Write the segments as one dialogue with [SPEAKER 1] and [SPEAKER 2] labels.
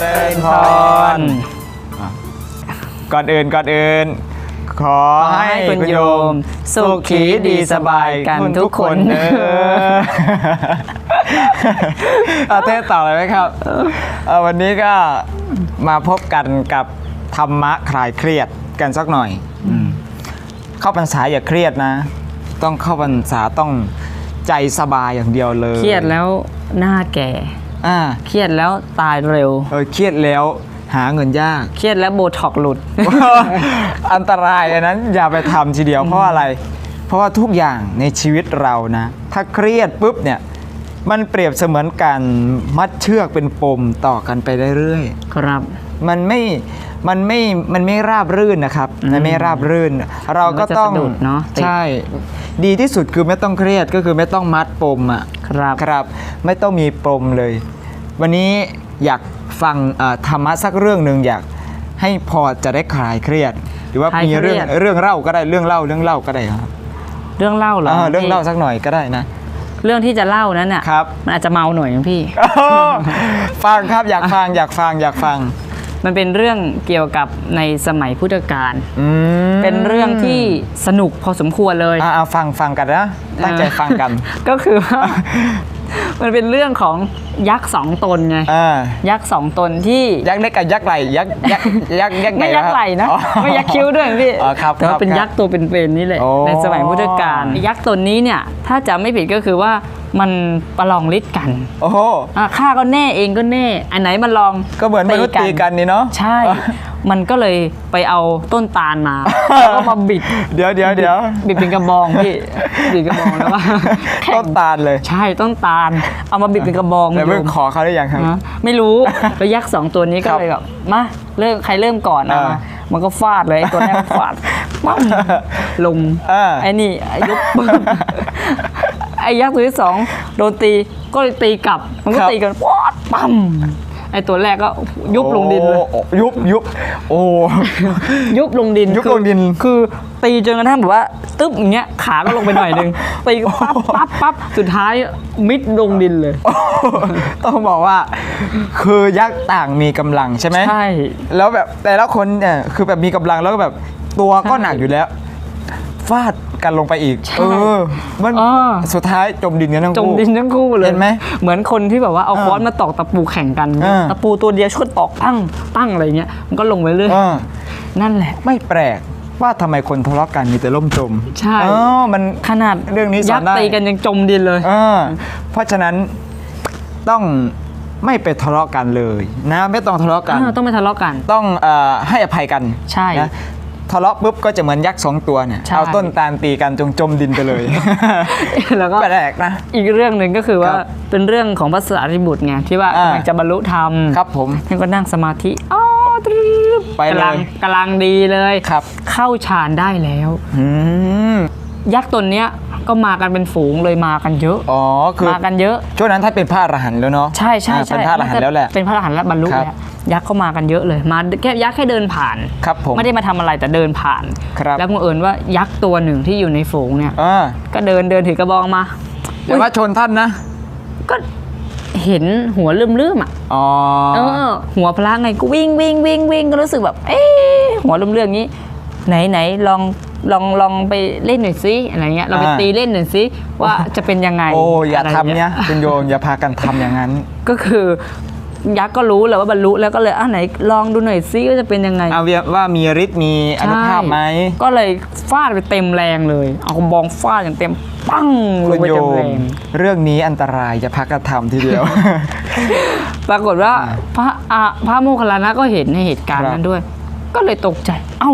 [SPEAKER 1] เจริญพร ก่อนอื่นก่อนอื่น ขอ
[SPEAKER 2] ขอ
[SPEAKER 1] ให้
[SPEAKER 2] ให้คุณ
[SPEAKER 1] คุณ
[SPEAKER 2] โย
[SPEAKER 1] โย
[SPEAKER 2] ม
[SPEAKER 1] ม
[SPEAKER 2] สุขีดีสบายกันทุกคน
[SPEAKER 1] เออ เอาเทศต่อเลยไหมครับเอ่อวันนี้ก็มาพบกันกับธรรมะคลายเครียดกันสักหน่อยอืมเข้าพรรษาอย่าเครียดนะ ต้องเข้าพรรษาต้องใจสบายอย่างเดียวเลย
[SPEAKER 2] เครียดแล้วหน้าแก่
[SPEAKER 1] อ่า
[SPEAKER 2] เครียดแล้วตายเร็ว
[SPEAKER 1] เออเครียดแล้วหาเงินยาก
[SPEAKER 2] เครียดแล้วโบท็อกหลุด
[SPEAKER 1] อันตรายอันนั้นอย่าไปทำทีเดียวเพราะอะไร เพราะว่าทุกอย่างในชีวิตเรานะ ถ้าเครียดปุ๊บเนี่ยมันเปรียบเสมือนการมัดเชือกเป็นปมต่อกันไปเรื่อย
[SPEAKER 2] ครับ
[SPEAKER 1] ๆมันไม่ มันไม่ มันไม่ราบรื่นนะครับ มันไม่ราบรื่น เราก็ต้อง
[SPEAKER 2] มันก็จะสะดุดเนอะติด
[SPEAKER 1] ใช่ ดีที่สุดคือไม่ต้องเครียดก็คือไม่ต้องมัดปมอะ
[SPEAKER 2] ครับ
[SPEAKER 1] ครับ ไม่ต้องมีปมเลย วันนี้อยากฟังเอ่อธรรมะสักเรื่องหนึ่งอยากให้พอจะได้คลายเครียด หรือว่า
[SPEAKER 2] คลาย
[SPEAKER 1] มีเรื่อง
[SPEAKER 2] เครียด
[SPEAKER 1] เรื่องเล่าก็ได้เรื่องเล่าเรื่องเล่าก็ได้ครับ
[SPEAKER 2] เรื่องเล่าเหรอ
[SPEAKER 1] เออเรื่อง
[SPEAKER 2] พี่
[SPEAKER 1] เล่าสักหน่อยก็ได้นะ
[SPEAKER 2] เรื่องที่จะเล่านั้นน่ะ
[SPEAKER 1] ครับ
[SPEAKER 2] มันอาจจะเมาหน่อยนะพี่
[SPEAKER 1] ฟังครับอยากฟังอยากฟังอยากฟัง
[SPEAKER 2] มันเป็นเรื่องเกี่ยวกับในสมัยพุทธกาล
[SPEAKER 1] อืม
[SPEAKER 2] เป็นเรื่องที่สนุกพอสมควรเลย
[SPEAKER 1] อ่าเอาฟังฟังกันนะตั้งใจฟังกัน
[SPEAKER 2] ก็คือว่า มันเป็นเรื่องของยักษ์สองตนไง
[SPEAKER 1] อ่า
[SPEAKER 2] ยักษ์สองตนที่
[SPEAKER 1] ยักษ์เล็กกับยักษ์ไหลยักษ์ยักษ์ยักษ์ยักษ์
[SPEAKER 2] ไม่ยักษ์ไหลนะ
[SPEAKER 1] อ๋อ
[SPEAKER 2] ไม่ยักษ์คิ้วด้วยพี่
[SPEAKER 1] อ๋อครับ
[SPEAKER 2] แต่ว่าเป็น
[SPEAKER 1] ครับ
[SPEAKER 2] ยักษ์ตัวเป็นๆนี่แหละ
[SPEAKER 1] โอ้
[SPEAKER 2] ในสมัยพุทธกาลยักษ์ตนนี้เนี่ยถ้าจะไม่ผิดก็คือว่ามันประลองฤทธิ์กัน
[SPEAKER 1] โอ้โห
[SPEAKER 2] อะข้าก็แน่เองก็แน่ อันไหนมันลอง
[SPEAKER 1] ก็เหมือนมนุษย์ตีกันนี่เนาะ
[SPEAKER 2] ใช่มันก็เลยไปเอาต้นตาลมาแล้วก็มาบิด
[SPEAKER 1] เดี๋ยวเดี๋ยวเดี๋ยว
[SPEAKER 2] บิดเป็นกระบองพี่บิดกระบองแล้วว่าแข่ง
[SPEAKER 1] ต้นตาลเลย
[SPEAKER 2] ใช่ต้นตาล เอามาบิดเป็นกระบอง
[SPEAKER 1] แต่ไม่
[SPEAKER 2] โยม
[SPEAKER 1] ขอเขาได้ยังครับ
[SPEAKER 2] นะไม่รู้แล้วยักษ์สองตัวนี้ก็
[SPEAKER 1] ครับ
[SPEAKER 2] เลยแบบมาเริ่มใครเริ่มก่อนนะ
[SPEAKER 1] อ่า
[SPEAKER 2] มามันก็ฟาดเลยไอ้ตัวแรกฟาดปั้มลง
[SPEAKER 1] อ่า
[SPEAKER 2] ไอ้นี่ไอ้ยุบไอ้ยักษ์ตัวที่สองโดนตีก็เลยตีกลับ มันก็ตีกันปอดปั้ม ไอ้ตัวแรกก็ยุบลงดินเลย
[SPEAKER 1] โอ้ยุบยุบโอ้
[SPEAKER 2] ยุบลงดิน
[SPEAKER 1] ยุบ
[SPEAKER 2] คือ
[SPEAKER 1] ลงดิน
[SPEAKER 2] คือตีจนกระทั่งแบบว่า ตึ๊บอย่างเงี้ยขาก็ลงไปหน่อยนึงตีก็ปั๊บปั๊บปั๊บสุดท้ายมิดลงดินเลย
[SPEAKER 1] ต้องบอกว่า คือยักษ์ต่างมีกำลังใช่ไหม
[SPEAKER 2] ใช่
[SPEAKER 1] แล้วแบบแต่ละคนเนี่ยคือแบบมีกำลังแล้วก็แบบตัวก็หนักอยู่แล้ว ฟาดกันลงไปอีก เออ มัน
[SPEAKER 2] เออ
[SPEAKER 1] สุดท้ายจมดินกันทั้ง
[SPEAKER 2] จม
[SPEAKER 1] คู่
[SPEAKER 2] ดินทั้งคู่เลย
[SPEAKER 1] เห็นไหม
[SPEAKER 2] เหมือนคนที่แบบว่าเอา
[SPEAKER 1] เออ
[SPEAKER 2] ค้อนมาตอกตะปูแข่งกัน
[SPEAKER 1] เออ
[SPEAKER 2] ตะปูตัวเดียวช่วยตอกตั้งตั้งอะไรเงี้ยมันก็ลงไปเรื่อย
[SPEAKER 1] เออ
[SPEAKER 2] นั่นแหละ
[SPEAKER 1] ไม่แปลกว่าทำไมคนทะเลาะกันมีแต่ล่มจม
[SPEAKER 2] ใช่
[SPEAKER 1] อ๋อมัน
[SPEAKER 2] ขนาด
[SPEAKER 1] เรื่องนี้ส
[SPEAKER 2] ยั
[SPEAKER 1] อน
[SPEAKER 2] กษ์
[SPEAKER 1] ได้
[SPEAKER 2] ตีกันยังจมดินเลย
[SPEAKER 1] เออเพราะฉะนั้นต้องไม่ไปทะเลาะกันเลยนะ ไม่ต้องทะเลาะกัน
[SPEAKER 2] อ่าต้องไม่ทะเลาะกัน
[SPEAKER 1] ต้องเอ่อให้อภัยกัน
[SPEAKER 2] ใช่
[SPEAKER 1] นะ ทะเลาะปุ๊บก็จะเหมือนยักษ์สองตัวเนี่ย
[SPEAKER 2] ใช่
[SPEAKER 1] เอาต้นตาลตีกันจงจมดินไปเลย
[SPEAKER 2] แล้วก็
[SPEAKER 1] แปลกนะ
[SPEAKER 2] อีกเรื่องหนึ่งก็คือว่า
[SPEAKER 1] ครับ
[SPEAKER 2] เป็นเรื่องของพระสารีบุตรไงที่ว่า
[SPEAKER 1] อ่ากำ
[SPEAKER 2] ลังจะบรรลุธรรม
[SPEAKER 1] ครับผม
[SPEAKER 2] ท่านก็นั่งสมาธิอ๋อตรึบ
[SPEAKER 1] ไปเลย
[SPEAKER 2] กำลังกำลังดีเลย
[SPEAKER 1] ครับ
[SPEAKER 2] เข้าฌานได้แล้ว
[SPEAKER 1] อืม
[SPEAKER 2] ยักษ์ตนเนี้ย ก็มากันเป็นฝูงเลยมากันเยอะ
[SPEAKER 1] อ๋อคือ
[SPEAKER 2] มากันเยอะ
[SPEAKER 1] ช่วงนั้นท่านเป็นพระอรหันต์แล้วเนาะ
[SPEAKER 2] ใช่ใช่
[SPEAKER 1] อ่า
[SPEAKER 2] ใช่
[SPEAKER 1] เป็นพระอรหันต์แล้วแหละ
[SPEAKER 2] เป็นพระอรหันต์แล้วบรรลุ
[SPEAKER 1] ครับ
[SPEAKER 2] แล้วยักษ์เข้ามากันเยอะเลยมาแค่ยักษ์แค่เดินผ่าน
[SPEAKER 1] ครับผม
[SPEAKER 2] ไม่ได้มาทำอะไรแต่เดินผ่าน
[SPEAKER 1] ครับ
[SPEAKER 2] แล้วบังเอิญว่ายักษ์ตัวหนึ่งที่อยู่ในฝูงเนี่ย
[SPEAKER 1] อ่า
[SPEAKER 2] ก็เดินเดินถือกระบองมา
[SPEAKER 1] แต่ว่าชนท่านนะ
[SPEAKER 2] ก็เห็นหัวเลื่อมๆอะ
[SPEAKER 1] อ๋อ
[SPEAKER 2] เออหัวพระไงก็วิ่งวิ่งวิ่งวิ่งก็รู้สึกแบบ เอ๊ะหัวเลื่อมๆนี้ไหนไหนลอง ลองลองไปเล่นหน่อยสิอะไรเงี้ยเราไปตีเล่นหน่อยสิว่าจะเป็นยังไง
[SPEAKER 1] โอ้อย่าะ
[SPEAKER 2] ไร
[SPEAKER 1] ทำเนี้ยคุณโยมอย่าพากันทำอย่างนั้น
[SPEAKER 2] ก็คือยักษ์ก็รู้แหละว่าบรรลุแล้วก็เลยอะไหนลองดูหน่อยซิว่าจะเป็นยังไง
[SPEAKER 1] เอาว่ามีฤทธิ์มีอนุภาพไหม
[SPEAKER 2] ใช่ก็เลยฟาดไปเต็มแรงเลย เอากระบองฟาดอย่างเต็มปั้งล
[SPEAKER 1] คุ
[SPEAKER 2] ง
[SPEAKER 1] ณ
[SPEAKER 2] ไป
[SPEAKER 1] โย
[SPEAKER 2] เต็มแร
[SPEAKER 1] ม
[SPEAKER 2] ง
[SPEAKER 1] เรื่องนี้อันตรายอย่าพากันทำทีเดียว
[SPEAKER 2] ปรากฏว่าพระอะพระโมคคัลลานะก็เห็นในเหตุการณ์
[SPEAKER 1] ครับ
[SPEAKER 2] นั้นด้วย ก็เลยตกใจ เอ้า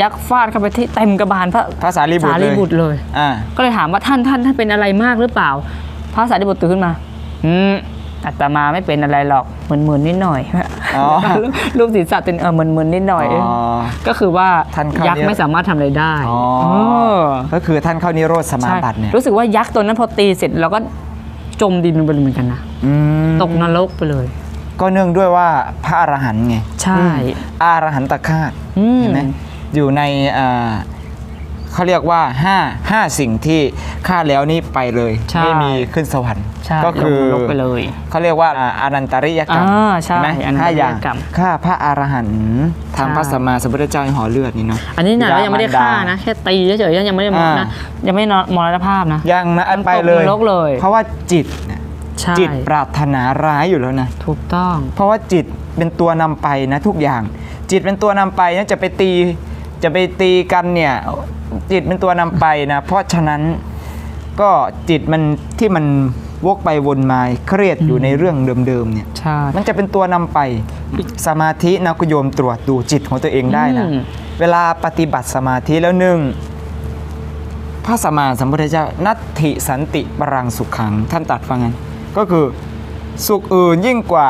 [SPEAKER 2] ยักษ์ฟาดเข้าไปที่เต็มกระบาลพระ
[SPEAKER 1] พระสารีบุตร
[SPEAKER 2] สารีบุตรเลย
[SPEAKER 1] อ่า
[SPEAKER 2] ก็เลยถามว่าท่านท่านท่านเป็นอะไรมากหรือเปล่า พระสารีบุตรตื่นขึ้นมา อืมอาตมาไม่เป็นอะไรหรอกเหมือนๆนิดหน่อย
[SPEAKER 1] อ๋อ
[SPEAKER 2] รูปศีรษะเป็นเออเหมือนๆนิดหน่อย
[SPEAKER 1] อ๋อ
[SPEAKER 2] ก็คือว่า
[SPEAKER 1] ท่านเข้า
[SPEAKER 2] ยักษ์
[SPEAKER 1] เนี่ย
[SPEAKER 2] ไม่สามารถทำอะไรได้
[SPEAKER 1] อ๋อ
[SPEAKER 2] เออ
[SPEAKER 1] ก็คือท่านเข้านิโรธสมา
[SPEAKER 2] ใช่
[SPEAKER 1] บัติเนี่ย
[SPEAKER 2] รู้สึกว่ายักษ์ตัวนั้นพอตีเสร็จเราก็จมดินลงไปเลยเหมือนกันนะ
[SPEAKER 1] อืม
[SPEAKER 2] ตกนรกไปเลย
[SPEAKER 1] ก็เนื่องด้วยว่าพระอรหันต์ไง
[SPEAKER 2] ใช่
[SPEAKER 1] อืมอรหันตคาต
[SPEAKER 2] อืม
[SPEAKER 1] เห็นไหม อยู่ในอ่าเขาเรียกว่าห้าห้าสิ่งที่ฆ่าแล้วนี่ไปเลย
[SPEAKER 2] ใช่
[SPEAKER 1] ไม่มีขึ้นสวรรค์
[SPEAKER 2] ใช่
[SPEAKER 1] ก็คือ
[SPEAKER 2] ลงนรกไปเลย
[SPEAKER 1] เขาเรียกว่าอ่าอนันตริยกรรม
[SPEAKER 2] อ่าใช่
[SPEAKER 1] ไหม
[SPEAKER 2] อนันตริยกรรม
[SPEAKER 1] ห้าอย่างฆ่าพระอรหันต์ทาง
[SPEAKER 2] ใช่
[SPEAKER 1] พระสัมมาสัมพุทธเจ้าให้ห่อเลือดนี่เนาะ
[SPEAKER 2] อันนี้นะเรายังไม่ได้ฆ่านะแค่ตีเฉยๆยังไม่ได้มร
[SPEAKER 1] อ่า
[SPEAKER 2] นะยังไม่มรณภาพนะ
[SPEAKER 1] ยังนะอัน
[SPEAKER 2] มัน
[SPEAKER 1] ไป
[SPEAKER 2] ตก
[SPEAKER 1] เลย
[SPEAKER 2] นรกเลย
[SPEAKER 1] เพราะว่าจิตเนี่ย
[SPEAKER 2] ใช่
[SPEAKER 1] จิตปรารถนาร้ายอยู่แล้วนะ
[SPEAKER 2] ถูกต้อง
[SPEAKER 1] เพราะว่าจิตเป็นตัวนำไปนะทุกอย่าง จิตเป็นตัวนำไปนะจะไปตี จะไปตีกันเนี่ยจิตเป็นตัวนำไปนะ เพราะฉะนั้นก็จิตมันที่มันวกไปวนมาเครียดอยู่ในเรื่องเดิมๆเนี่ย
[SPEAKER 2] ใช่
[SPEAKER 1] มันจะเป็นตัวนำไปสมาธินะกุโยมตรวจดูจิตของตัวเองได้นะ
[SPEAKER 2] อืม
[SPEAKER 1] เวลาปฏิบัติสมาธิแล้วหนึ่งพระสัมมาสัมพุทธเจ้านัตถิสันติปรังสุขขังท่านตรัดฟังงั้นก็คือสุขอื่นยิ่งกว่า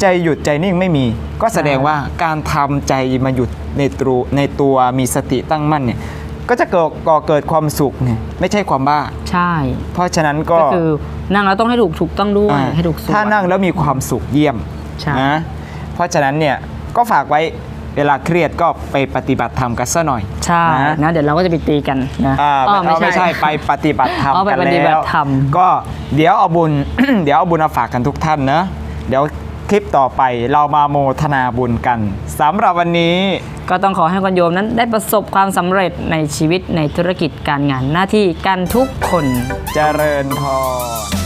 [SPEAKER 1] ใจหยุดใจนิ่งไม่มี ก็แสดงว่าการทำใจมาหยุดในตัวในตัวมีสติตั้งมั่นเนี่ยก็จะเกิดก่อเกิดความสุขเนี่ยไม่ใช่ความบ้า
[SPEAKER 2] ใช่
[SPEAKER 1] เพราะฉะนั้นก็
[SPEAKER 2] ก็คือนั่งแล้วต้องให้ถูกถูกต้องด้วย
[SPEAKER 1] อ่า
[SPEAKER 2] ให้ถูกส่วน
[SPEAKER 1] ถ้านั่งแล้วมีความสุขเยี่ยม
[SPEAKER 2] ใช่
[SPEAKER 1] นะเพราะฉะนั้นเนี่ยก็ฝากไว้เวลาเครียดก็ไปปฏิบัติธรรมกันซะหน่อย
[SPEAKER 2] ใช่
[SPEAKER 1] นะ
[SPEAKER 2] นะเดี๋ยวเราก็จะไปตีกันนะ
[SPEAKER 1] อ่า
[SPEAKER 2] อ๋อ
[SPEAKER 1] ไม่ใช่ไปปฏิบัติธรรม
[SPEAKER 2] อ๋อไป
[SPEAKER 1] กัน
[SPEAKER 2] ปฏิบั
[SPEAKER 1] แล้
[SPEAKER 2] ติ
[SPEAKER 1] ว
[SPEAKER 2] ธรรม
[SPEAKER 1] ก็เดี๋ยวเอาบุญเดี๋ยวเอาบุญมาฝากกันทุกท่านนะเดี๋ยว คลิปต่อไปเรามาโมทนาบุญกันสำหรับวันนี้
[SPEAKER 2] ก็ต้องขอให้คุณโยมนั้นได้ประสบความสำเร็จในชีวิตในธุรกิจการงานหน้าที่กันทุกคน
[SPEAKER 1] เจริญพร